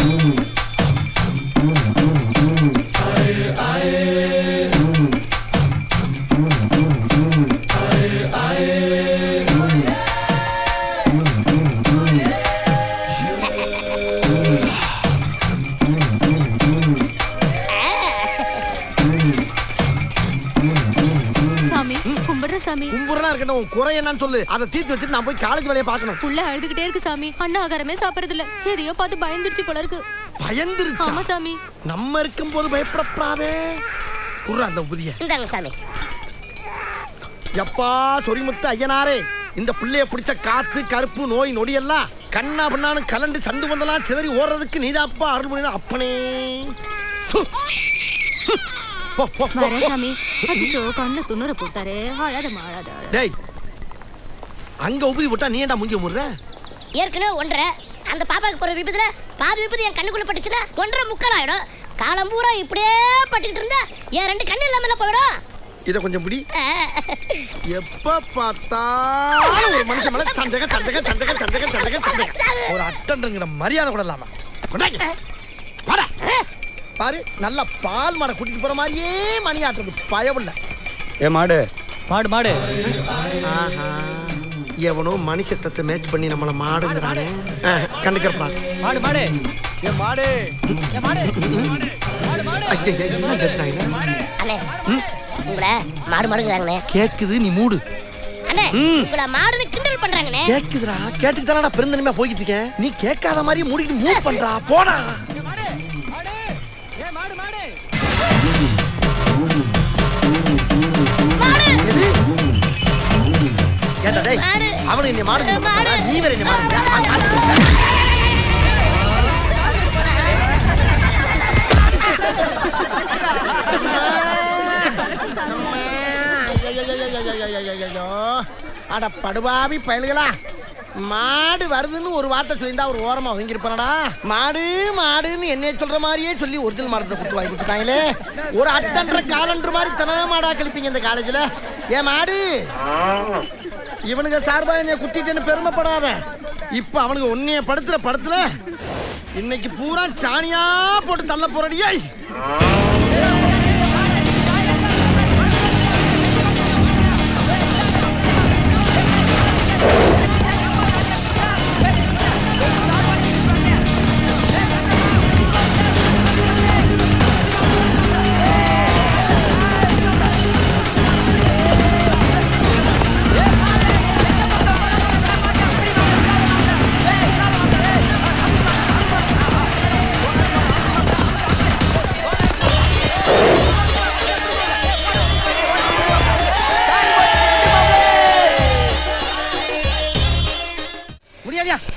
М -м -м. அதை தீர்த்து வச்சுட்டு நான் போய் காலேஜ் வேலையை பார்க்கணும். புள்ள அழுதுகிட்டே இருக்கு சாமி. அண்ணா ஆகாரமே சாப்பிடுறது இல்ல எதையோ பார்த்து பயந்துருச்சு போல இருக்கு. பயந்துருச்சா? ஆமா சாமி. நம்ம இருக்கும் போது பயப்படப்படாதே. குர்ரா அந்த புதிய இந்தாங்க சாமி. எப்பா சொரிமுத்து ஐயனாரே இந்த பிள்ளைய பிடிச்ச காத்து கருப்பு நோய் நொடி எல்லாம் கண்ணா பண்ணானு கலண்டு சந்து வந்தெல்லாம் சிதறி ஓடுறதுக்கு நீதாப்பா அருள் புரியணும் அப்பனே. சு. போ, போ, போ, வர போ. சாமி. அச்சோ கண்ணு துணுற போட்டாரு. அழாதம்மா அழாத அழாத. டேய் அங்க உபதி விட்டா நீ ஏன்டா முஞ்சி முடுற? ஏற்கனவே ஒன்றரை. அந்த பாப்பாக்கு போற விபத்துல பாதி விபத்து என் கண்ணுக்குள்ள பட்டுச்சுன்னா ஒன்றரை முக்கால் ஆயிடும். காலம் பூரா இப்படியே பட்டுக்கிட்டு இருந்தா என் ரெண்டு கண்ணு இல்லாமல போயிடும். இத கொஞ்சம் பிடி எப்ப பார்த்தாலும் ஒரு மனுஷன் மேல சந்தக சந்தக சந்தக சந்தக சந்தக சந்தக ஒரு அட்டன்ங்கிற மரியாதை கூட இல்லாம. பாரு நல்ல பால் மாடை கூட்டிட்டு போற மாதிரியே மணி ஆட்டுறது பயமில்ல ஏ மாடு. மாடு மாடு. ஆஹா. எவனோ மனுஷத்தத்தை மேட்ச் பண்ணி நம்மள மாடுங்கிறானே. கண்டுக்கிறப்பா மாடு மாடு. ஏ மாடு. அண்ணே உங்களை மாடு மாடுங்கிறாங்கண்ணே. கேக்குது நீ மூடு. அண்ணே. உங்களை மாடுன்னு கிண்டல் பண்றாங்கண்ணே. கேக்குதுடா. கேட்டுட்டு தானடா பெருந்தனிமையா போய்கிட்டு இருக்கேன் நீ கேட்காத மாதிரி மூடிட்டு மூவ் பண்றா. போடா. எது? ஏன்டா டேய், மாடு. அவன் என்னை மாடு நீ என்னை மாடு அட படுபாவி பயல்களா. மாடு வருதுன்னு ஒரு வார்த்தை சொல்லியிருந்தா ஒரு ஓரமாக வாங்கியிருப்பானடா மாடு மாடுன்னு என்ன சொல்ற மாதிரியே சொல்லி ஒரிஜினல் மாடத்தை கொடுத்து வாங்கி கொடுத்துட்டாங்களே. ஒரு அட்டன்ற காலண்டர் மாதிரி தன மாடா கழிப்பீங்க இந்த காலேஜில் ஏன் மாடு? இவனுங்க சார்பா என்னைய குத்திட்டேன்னு பெருமைப்படாத. இப்ப அவனுங்க உன்னைய படுத்துற படத்துல இன்னைக்கு பூரா சாணியா போட்டு தள்ள போறடியாய்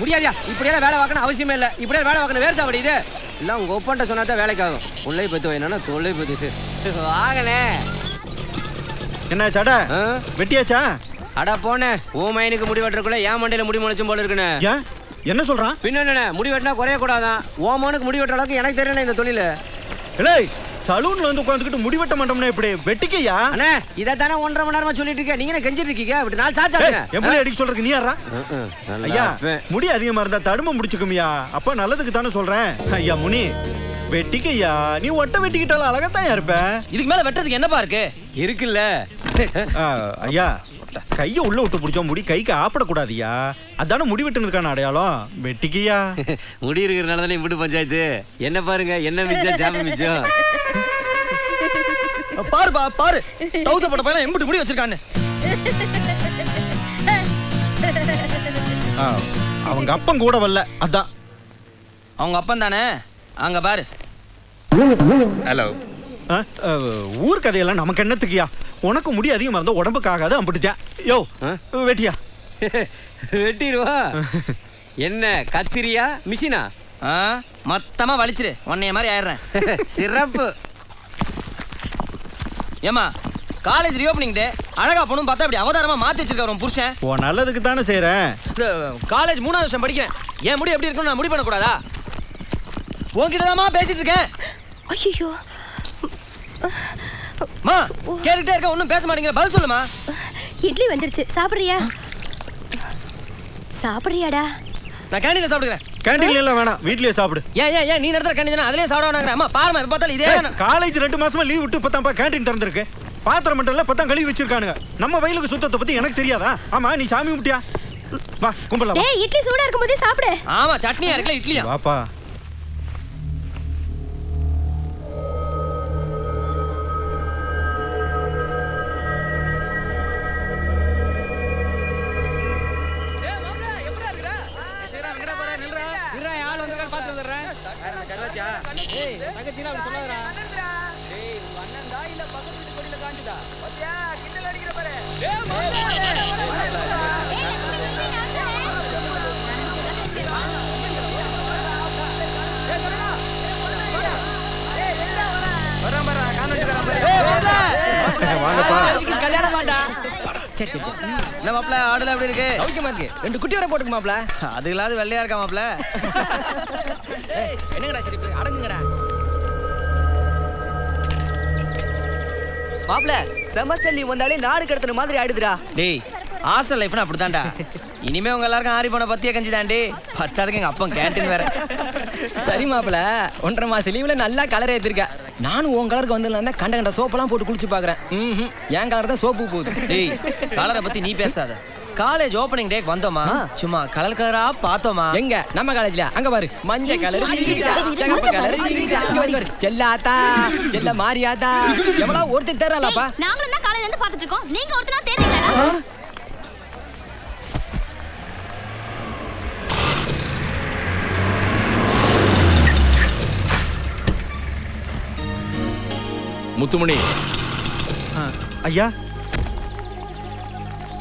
முடியாதியா. இப்படியெல்லாம் வேலை பார்க்கணும் அவசியமே இல்லை. இப்படியே வேலை பார்க்கணும் வேறு சாப்பிடு இது. இல்லை உங்கள் ஒப்பன்ட்ட சொன்னா தான் வேலைக்கு ஆகும். உள்ளே பத்து என்னன்னா தொல்லை பத்து வாங்கண்ணே என்ன சடை? ஆ? வெட்டியாச்சா? அடா போனே. ஓ மைனுக்கு முடி வெட்டுறக்குள்ள ஏன் மண்டையில முடி முளைச்சும் போல இருக்குண்ணே ஏன்? என்ன சொல்றான்? பின்ன முடி வெட்டினா குறைய கூடாதான் ஓ மனுக்கு முடி வெட்டுற அளவுக்கு எனக்கு தெரியல இந்த தொழில். ஏய் சலூன்ல வந்து உட்காந்துக்கிட்டு முடி வெட்ட மாட்டோம்னா இப்படி வெட்டிக்கையா? அண்ணே இதை தானே ஒன்றரை மணி நேரமா சொல்லிட்டு இருக்கேன் நீங்க கெஞ்சிட்டு இருக்கீங்க? இப்படி நாலு சாச்சாங்க என் பிள்ளை அடிக்க சொல்றதுக்கு நீ யாரா ஐயா முடி அதிகமா இருந்தா தடுமை முடிச்சுக்குமியா? அப்ப நல்லதுக்கு தானே சொல்றேன். ஐயா முனி வெட்டிக்கையா? நீ ஒட்ட வெட்டிக்கிட்டாலும் அழகத்தான் இருப்ப. இதுக்கு மேல வெட்டதுக்கு என்னப்பா இருக்கு? இருக்குல்ல. ஆ, ஐயா கைய உள்ள விட்டு பிடிச்சோம் முடி கைக்கு ஆப்படக்கூடாதுயா? அதானே முடி வெட்டுனதுக்கான அடையாளம்? வெட்டிக்கையா? முடி இருக்கிறனால தானே இப்படி பஞ்சாயத்து? என்ன பாருங்க என்ன மிச்சம் சாமி மிச்சம்? பாருப்பா பாரு தௌத்த போட்ட பையன் எம்பிட்டு முடி வச்சிருக்கான்னு. ஆ, அவங்க அப்பன் கூட வரல. அதான். அவங்க அப்பன் தானே? அங்க பாரு. ஹலோ. ஊர் கதையெல்லாம் நமக்கு என்னத்துக்குயா? உனக்கு முடி அதிகமா இருந்தா உடம்புக்கு ஆகாது அம்பிட்டுத்தியா யோ ஆ? வெட்டியா? வெட்டிடுவா? என்ன கத்திரியா? மிஷினா? ஆ, மொத்தமா வலிச்சிரு. உன்னைய மாதிரி ஆயிடுறேன். சிறப்பு. ஏமா காலேஜ் ரீஓப்பனிங் டே அழகா பொண்ணும் பார்த்தா இப்படி அவதாரமா மாத்தி வச்சிருக்காரு உன் புருஷன். உன் நல்லதுக்கு தானே செய்றேன். இந்த காலேஜ் மூணாவது வருஷம் படிக்கிறேன். என் முடி எப்படி இருக்குன்னு நான் முடி பண்ணக்கூடாதா? உன்கிட்ட பேசிட்டு இருக்கேன். ஐயோ மா கேட்டுக்கிட்டே இருக்க ஒன்றும் பேச மாட்டேங்கிற. பதில் சொல்லுமா? இட்லி வந்துருச்சு. சாப்பிடுறியா? சாப்பிடுறியாடா? நான் கேண்டீன்ல சாப்பிடுறேன் கேண்டீன்ல எல்லாம் வேணாம். வீட்லயே சாப்பிடு. ஏன் ஏன் ஏன் நீ நடத்துற கண்ணி தானே? அதுலயே சாப்பிடுவாங்க அம்மா பாருமா எப்ப பார்த்தாலும் இதே. காலேஜ் ரெண்டு மாசமா லீவ் விட்டு இப்பதான்ப்பா கேண்டீன் திறந்திருக்கு. பாத்திரம் மட்டும் இல்ல இப்பதான் கழுவி வச்சிருக்கானுங்க. நம்ம வயலுக்கு சுத்தத்தை பத்தி எனக்கு தெரியாதா? ஆமா நீ சாமி கும்பிட்டியா? வா கும்பிடலாம் வா. டேய் இட்லி சூடா இருக்கும்போதே சாப்பிடு. ஆமா சட்னியா இருக்குல்ல இட்லியா? வாப்பா. வாங்கப்பா கல்யாணம் வேண்டா சரி சரி சரி என்ன மாப்ள ஆடுல எப்படி இருக்கு சௌக்கியமா இருக்கு ரெண்டு குட்டி வர போட்டுக்கு மாப்ள அதுகளாவது வெள்ளையா இருக்கா என்னங்கடா சரி அடங்குங்கடா மாப்ள செமஸ்டர் லீவ் வந்தாலே நாடு கடத்துன மாதிரி ஆயிடுதுடா. டேய் ஹாஸ்டல் லைஃப்னா அப்படித்தான்டா இனிமே உங்க எல்லாருக்கும் ஆரி போன பத்திய கஞ்சி தாண்டி பத்தாதுக்கு எங்க அப்பன் கேண்டீன் வேற. சரி மாப்ள ஒன்றரை மாசம் லீவ்ல நல்லா கலர் ஏத்திருக்க. நானும் உன் கலருக்கு வந்து கண்ட கண்ட சோப்பெல்லாம் போட்டு குளிச்சு பாக்குறேன். என் கலர் தான் சோப்பு போகுது. டேய் கலரை பத்தி நீ பேசாத. காலேஜ் ஓப்பனிங் டேக்கு வந்தோமா? சும்மா கலர் கலரா பார்த்தோமா? எங்க? நம்ம காலேஜ்ல அங்க பாரு. மஞ்சள் கலர் சிகப்பு கலர் செல்லாத்தா? செல்ல மாரியாத்தா எவ்வளவு ஒருத்தர் தரலாப்பா நாங்களும் தான் காலையில இருந்து பாத்துட்டு இருக்கோம். நீங்க ஒருத்தனா தேடுறீங்களா முத்துமணி. ஆ, ஐயா.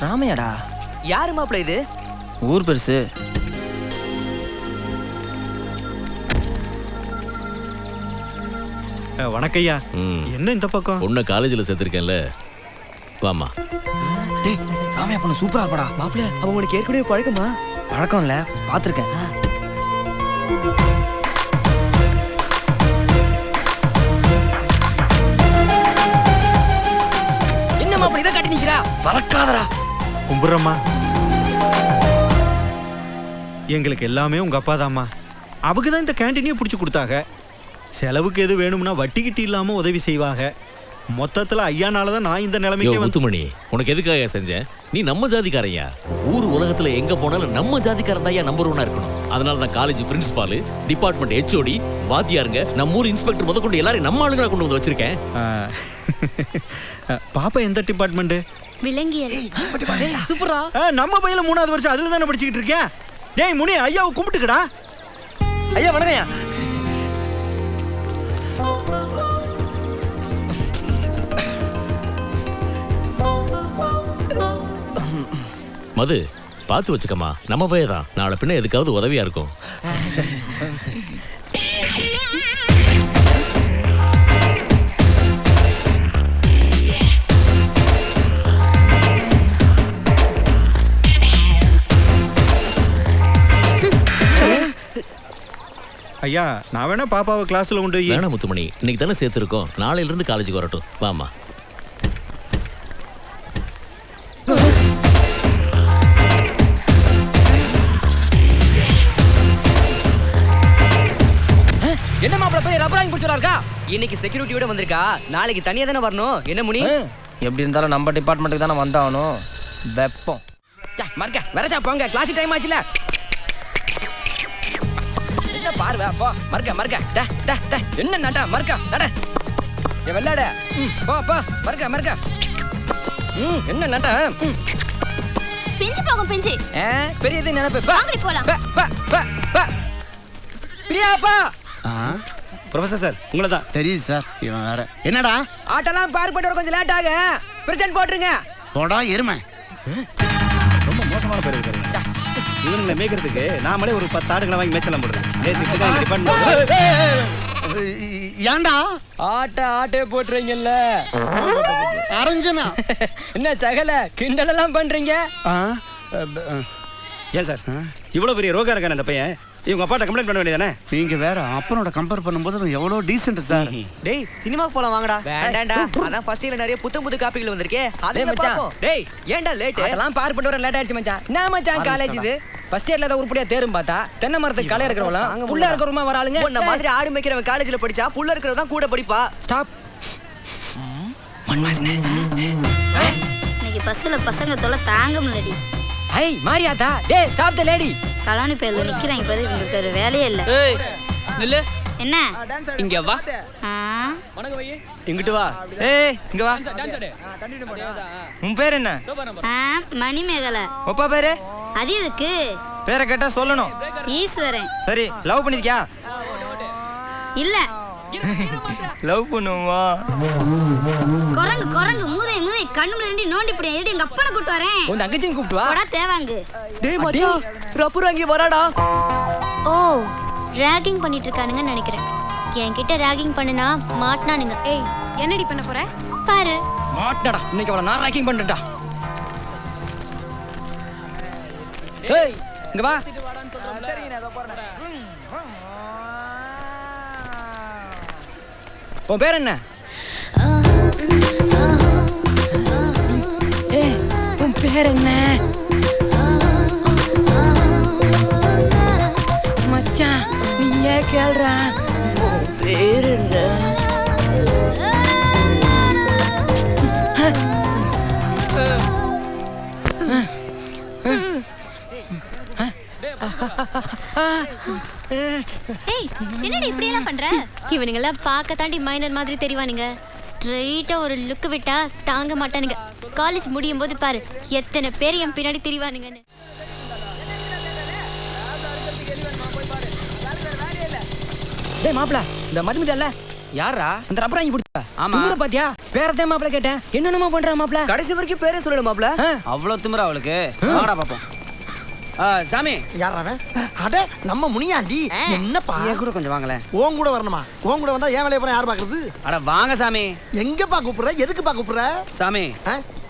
ராமையாடா. யாரு மாப்ள இது? ஊர் பெருசு. ஆ, வணக்கம் ஐயா ம். என்ன இந்த பக்கம்? உன்னை காலேஜில் சேர்த்துருக்கேன்ல. வாமா டேய் ராமையா பொண்ணு சூப்பரா இருப்பாடா. மாப்ள அவ உங்களுக்கு ஏற்கனவே பழக்கமா? பழக்கம் இல்ல பாத்திருக்கேன் என்ன மாப்பிள இதை கட்டி நிக்கிறா பறக்காதடா. கும்பிட்றம்மா எங்களுக்கு எல்லாமே உங்க அப்பா தாம்மா. அவங்க தான் இந்த கேண்டீனையும் பிடிச்சி கொடுத்தாங்க. செலவுக்கு எது வேணும்னா வட்டி கிட்டி இல்லாம உதவி செய்வாங்க. மொத்தத்துல ஐயானால தான் நான் இந்த நிலைமைக்கு முத்துமணி உனக்கு எதுக்காக செஞ்சேன் நீ நம்ம ஜாதிக்காரையா? ஊர் உலகத்துல எங்க போனாலும் நம்ம ஜாதிக்காரன் தான் நம்பர் ஒன்னா இருக்கணும். அதனால தான் காலேஜ் பிரின்சிபால் டிபார்ட்மெண்ட் ஹெச்ஓடி வாத்தியாருங்க நம்ம ஊர் இன்ஸ்பெக்டர் முதற்கொண்டு எல்லாரும் நம்ம ஆளுங்களா கொண்டு வந்து வச்சிருக்கேன். பாப்பா எந்த டிபார்ட்மெண்ட் விலங்கியல். சூப்பரா நம்ம பையில மூணாவது வருஷம் அதுல தானே படிச்சுக்கிட்டு இருக்கேன்? டேய் முனி ஐயாவை கும்பிட்டுக்கடா ஐயா வணக்கம்யா. மது பார்த்து வச்சுக்கம்மா. நம்ம பையன் தான் நாளை பின்ன எதுக்காவது உதவியா இருக்கும். ஐயா நான் வேணா பாப்பாவை கிளாஸ்ல கொண்டு போய் வேணாம் முத்துமணி இன்னைக்கு தானே சேர்த்துருக்கோம். நாளையில இருந்து காலேஜுக்கு வரட்டும். வாமா என்ன மாப்பிள போய் ரப்பர் வாங்கி பிடிச்சா இருக்கா இன்னைக்கு செக்யூரிட்டியோட வந்திருக்கா. நாளைக்கு தனியா தானே வரணும். என்ன முனி? எப்படி இருந்தாலும் நம்ம டிபார்ட்மெண்ட்டுக்கு தானே வந்தாகணும். வெப்பம். மறக்க. வரச்சா போங்க. கிளாஸ் டைம் ஆச்சுல. பாருவ போ மறக்க மறக்க. டே டே டே. என்ன நட்டா? மறக்க நட. ஏ வெள்ளாட. ம், போ போ. மறக்க மறக்க. ம் என்ன நட்டா? ம். பிஞ்சு போகும் பிஞ்சு. ஏ பெரியது நினைப்பு. பா. வாங்கடி போலாம். பா பா பா பா. பிரியாப்பா ப்ரொஃபசர் சார் உங்களை தான் தெரியுது சார் இவன் வேற. என்னடா? ஆட்டெல்லாம் பார்ப்பட்டு வர கொஞ்சம் லேட் ஆக. பிரச்சனை போட்டுருங்க. போடா எருமை. ரொம்ப மோசமான பேர் இருக்காரு. இவனுங்களை மேய்க்கிறதுக்கு நாமளே ஒரு பத்து ஆடுகளை வாங்கி மேய்ச்சலாம் போடுறோம் ஏண்டா ஆட்ட ஆட்டே போட்டுறீங்கல்ல அரஞ்சனா என்ன சகல கிண்டலெல்லாம் பண்றீங்க ஏன் சார் இவ்வளவு பெரிய ரோகா இருக்கான அந்த பையன் இவங்க அப்பாட்ட கம்ப்ளைண்ட் பண்ண வேண்டியதானே நீங்க வேற அப்பனோட கம்பேர் பண்ணும்போது எவ்வளோ எவ்வளவு டீசென்ட் சார் டேய் சினிமாக்கு போலாம் வாங்கடா வேண்டாம்டா. அதான் ஃபர்ஸ்ட் இயர்ல நிறைய புத்தம் புது காப்பிகள் வந்திருக்கே அதே மச்சான். டேய் ஏன்டா லேட் அதெல்லாம் பார்ப்பட்டு வர லேட் ஆயிடுச்சு மச்சான் என்ன மச்சான் காலேஜ் இது ஃபர்ஸ்ட் இயர்ல ஏதாவது உருப்படியா தேரும் பார்த்தா தென்னை மரத்துக்கு களை எடுக்கிறவங்களாம் புள்ள இருக்கிறவமா வர ஆளுங்க. உன்ன மாதிரி ஆடு மேய்க்கிறவன் காலேஜ்ல படிச்சா புள்ள இருக்கிறவன் தான் கூட படிப்பா. ஸ்டாப் இன்னைக்கு பஸ்ல பசங்க தொலை தாங்க முடியலடி. ஐ மாரியாதா டேய் ஸ்டாப் த லேடி கலாணி பேர்ல நிக்கிறாங்க பாரு இவங்களுக்கு ஒரு வேலையே இல்ல. ஏய் நில்லு. என்ன? இங்க வா? இங்கிட்டு வா. ஏய் இங்க வா. உன் பேர் என்ன? மணிமேகலை. ஒப்பா பேரு? அது எதுக்கு? பேரை கேட்டா சொல்லணும். ஈஸ்வரன். சரி லவ் பண்ணிருக்கியா? இல்ல. லவ் பண்ணுமா குரங்கு குரங்கு மூதை மூதை கண்ணுல ரெண்டி நோண்டி இப்படி எடி எங்க அப்பனை கூட்டு வரேன்? உன் தங்கச்சியும் கூப்பிட்டு வா போடா தேவாங்கு. டேய் மச்சான் ரப்புர் அங்கே வராடா. ஓ ராகிங் பண்ணிட்டு இருக்கானுங்கன்னு நினைக்கிறேன். என்கிட்ட ராகிங் பண்ணுனா மாட்டினானுங்க. ஏய் என்னடி பண்ண போற? பாரு. மாட்டடா இன்னைக்கு அவளை நான் ராக்கிங் பண்ணிட்டா ஏய் இங்க வா. உன் பேர் என்ன? ஏய், உன் பேர் என்ன? மச்சான் நீ ஏன் கேள்றா பேர் என்ன? என்னடி இப்படி எல்லாம் பண்ற? இவனுங்க எல்லாம் பார்க்க தாண்டி மைனர் மாதிரி தெரிவானுங்க. ஸ்ட்ரைட்டா ஒரு லுக் விட்டா தாங்க மாட்டானுங்க. காலேஜ் முடியும் போது பாரு எத்தனை பேர் என் பின்னாடி திரிவானுங்கன்னு. டேய் மாப்ள இந்த மதுமிதா இல்ல யாரா அந்த ரப்பர் வாங்கி கொடுத்தா ஆமா. திமிர பாத்தியா? பேரத்தே மாப்ள கேட்டேன். என்னென்னமோ பண்றா மாப்ள கடைசி வரைக்கும் பேரே சொல்லணுமாப்ல ஆ. அவ்வளவு திமிரா அவளுக்கு. வாடா பாப்போம். ஆ, சாமி. யார் அவன்? அட நம்ம முனியாண்டி. என்னப்பா? என் கூட கொஞ்சம் வாங்களேன் உன் கூட வரணுமா? உன் கூட வந்தா ஏன் வேலையை போற யார் பாக்குறது? அட வாங்க சாமி. எங்கப்பா கூப்பிடுற? எதுக்குப்பா கூப்பிடுற? சாமி?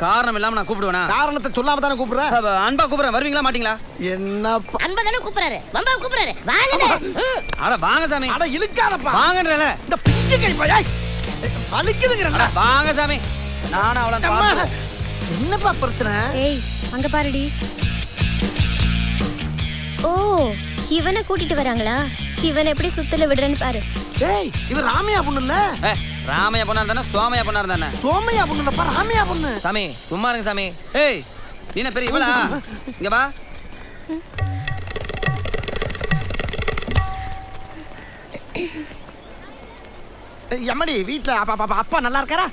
காரணம் இல்லாம நான் கூப்பிடுவேனா? காரணத்தை சொல்லாம தானே கூப்பிடுற? அப்ப அன்பா கூப்பிடுறேன். வருவீங்களா மாட்டீங்களா? என்னப்பா? அன்பா தானே கூப்பிடுறாரு. வம்பா கூப்பிடுறாரு. வாங்க அட வாங்க சாமி. அட இழுக்காதப்பா. வாங்கன்றல. இந்த பிஞ்சு கை பையா வலிக்குதுங்கிறா வாங்க சாமி. நானும் அவளை. என்னப்பா பிரச்சனை? ஏய் அங்க பாருடி. ஓ இவனை கூட்டிட்டு வராங்களா? இவனை எப்படி சுத்தல விடுறேன்னு பாரு. ஏய் இவன் ராமையா பொண்ணு இல்ல ராமையா பொண்ணா இருந்தானே சோமையா பொண்ணா இருந்தானே? சோமையா பொண்ணு இல்லப்பா ராமையா பொண்ணு. சாமி சும்மா இருங்க சாமி. ஏய் நீ என்ன பெரிய இவளா? இங்க வா. ஏய், எம்மடி வீட்ல அப்பா அப்பா அப்பா நல்லா இருக்காரா?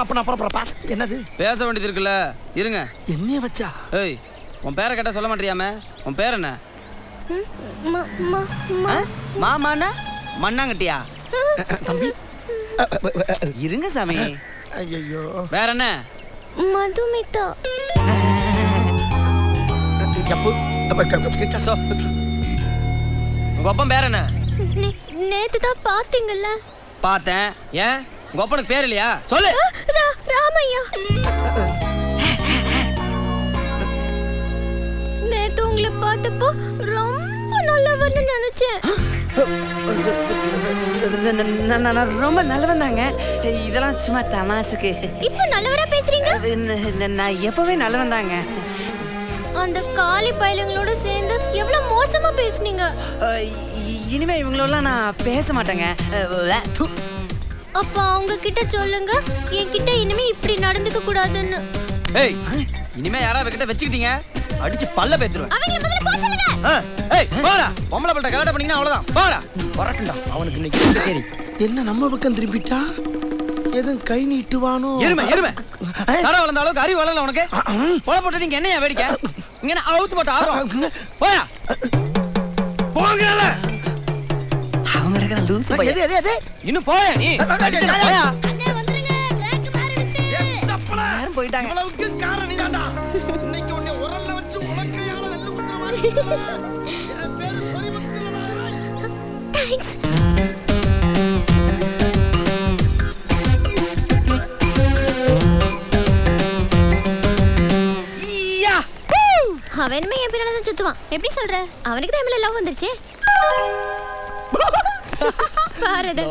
அப்ப நான் புறப்புறப்பா என்னது? பேச வேண்டியது இருக்குல்ல இருங்க. என்னைய வச்சா? ஏய் உன் பேரை கேட்டா சொல்ல மாட்டியாமே உன் பேர் என்ன? மாமாண்ணா? மண்ணாங்கட்டியா? தம்பி. இருங்க சாமி. ஐயோ வேற என்ன மதுமிதா. உங்க ஒப்பம் பேர் என்ன நேத்து தான் பாத்தீங்கல்ல. பார்த்தேன். ஏன்? உங்க ஒப்பனுக்கு பேர் இல்லையா? சொல்லு. ராமையா. நேத்து உங்களை பார்த்தப்போ நல்லவர்னு நினைச்சேன். நான் ரொம்ப நல்லவன் தாங்க இதெல்லாம் சும்மா தமாசுக்கு இப்போ நல்லவரா பேசுறீங்க நான் எப்பவே நல்லவன் தாங்க அந்த காலி பயலுங்களோட சேர்ந்து எவ்வளவு மோசமா பேசுனீங்க இனிமே இவங்களோட நான் பேச மாட்டேங்க அப்ப அவங்க கிட்ட சொல்லுங்க என்கிட்ட இனிமே இப்படி நடந்துக்க கூடாதுன்னு ஏய் இனிமே யாராவது கிட்ட வச்சுக்கிட்டீங்க அடிச்சு பல்ல பேத்துருவேன். முதல்ல சொல்லுங்க. ஏய் போடா. பொம்பளை பிள்ளை கலாட்டம் பண்ணீங்கன்னா அவ்வளவுதான். போடா. வரட்டும்டா. அவனுக்கு இன்னைக்கு சரி என்ன நம்ம பக்கம் திரும்பிட்டா? எதுவும் கை நீட்டுவானோ? எருமை எருமை தடை வளர்ந்த அளவுக்கு அறிவு வளரல உனக்கு? போல போட்டு நீங்க என்னையா வேடிக்கை? இங்க அவுத்து போட்டு ஆடுறோம் போயா போங்கல அவங்க எடுக்கிற எது எது எது இன்னும் போயா நீ. போயா தேங்க்ஸ் அவன் இனிமே என் பின்னால தான் சுத்துவான் எப்படி சொல்ற அவனுக்கு தான் என் லவ் வந்துருச்சு பாரு இத.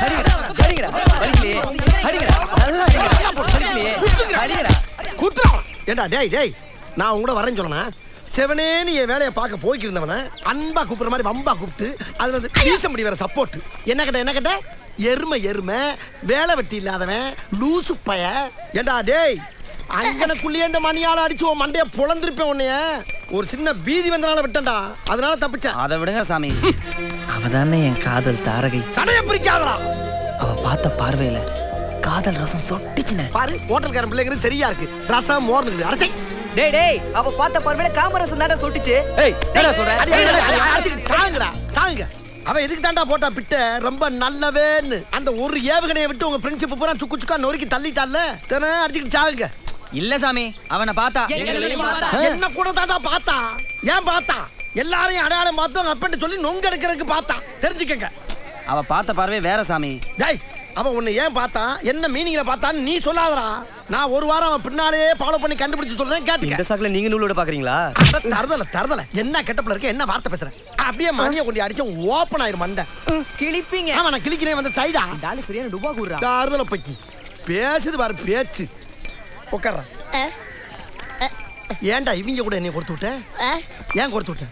அடிங்கடா அடிங்கடா வலிக்கலையே அடிங்கடா நல்லா அடிங்கடா குத்துறான் ஏண்டா டேய் டேய் நான் உங்களோட வரேன்னு சொன்னா செவனேன்னு என் வேலையை பார்க்க போய்க்கு இருந்தவன அன்பா கூப்பிடுற மாதிரி வம்பா கூப்பிட்டு அதுல இருந்து வீச முடி வேற சப்போர்ட் என்ன கேட்ட என்ன கேட்ட? எருமை எருமை வேலை வெட்டி இல்லாதவன் லூசு பய. ஏண்டா டேய் அங்கனக்குள்ளேயே இந்த மணியால அடிச்சு உன் மண்டைய பொழந்திருப்பேன் உன்னைய. ஒரு சின்ன பீதி வந்தனால விட்டேன்டா. அதனால தப்பிச்சேன். அதை விடுங்க சாமி. அவ தானே என் காதல் தாரகை. சடைய பிரிக்காதடா. அவ பார்த்த பார்வையில காதல் ரசம் சொட்டிச்சுனே பாரு ஹோட்டல்காரன் பிள்ளைங்கிறது சரியா இருக்கு. ரசம் மோர்னு அரைச்சை டேய் டேய் அவ பார்த்த பார்வையில காமரசம் தானே சொட்டிச்சு. ஏய் என்னடா சொல்ற? சாகுங்கடா, சாகுங்க. அவன் எதுக்கு தாண்டா போட்டா பிட்ட? ரொம்ப நல்லவேன்னு. அந்த ஒரு ஏவுகணையை விட்டு உங்க ஃப்ரெண்ட்ஷிப் பூரா சுக்கு சுக்கா நொறுக்கி தள்ளிட்டால? தானே அடிச்சுக்கிட்டு சாகுங்க. இல்ல சாமி அவனை பார்த்தா. என்ன கூட தாண்டா பார்த்தா? ஏன் பார்த்தா? எல்லாரையும் அடையாளம் பார்த்து அவங்க அப்பன்ட்டு சொல்லி நொங்க எடுக்கிறதுக்கு பார்த்தான் தெரிஞ்சுக்கங்க. அவ பார்த்த பார்வை வேற சாமி. டேய் அவன் உன்னை ஏன் பார்த்தான் என்ன மீனிங்ல பார்த்தான்னு நீ சொல்லாதடா. நான் ஒரு வாரம் அவன் பின்னாலே ஃபாலோ பண்ணி கண்டுபிடிச்சு சொல்றேன் கேட்டுக்க. சாக்குல நீங்க நூலோட பாக்குறீங்களா? தருதல தருதல. என்ன கெட்டப்புல இருக்க என்ன வார்த்தை பேசுற? அப்படியே மணியை கொண்டு அடிச்சு ஓப்பன் ஆயிரும் மண்டை. கிழிப்பீங்க. ஆமா நான் கிளிக்கிறேன் வந்து சைடா? டாலி சரியான டுபா கூடுறா தருதல பக்கி. பேசுது பாரு பேச்சு. உட்கார்ற. அஹ், ஏன்டா இவங்க கூட என்னை கொடுத்து விட்ட? ஏன் கொடுத்து விட்ட?